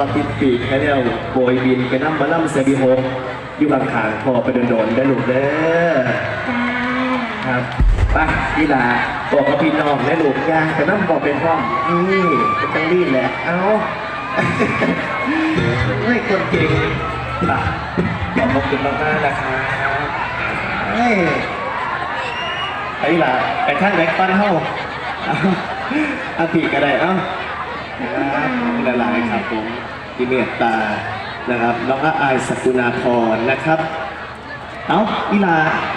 อติดปีกแค่เดียวโบยบินไปนั่งมาล่ำเซบีโฮมอยู่บางขางพอไปโดนๆได้ลูกเด้อจ้าครับไปกีฬาบอกกับพี่น้องและลูกยาแต่น้ำบอกเป็นพ่อนี่เป็นตังรีดแหละเอาไม่คนเก่งป่ะขอบคุณมากๆนะครับเฮ้ยไปกีฬาไปข้างแบ็คปั้นเฮ้าอาเอาผีก็ได้เอ้า ครับละลายครับผมที่เมตตานะครับน้อกอาอายสกุณาพรนะครับ เอ้าอีลา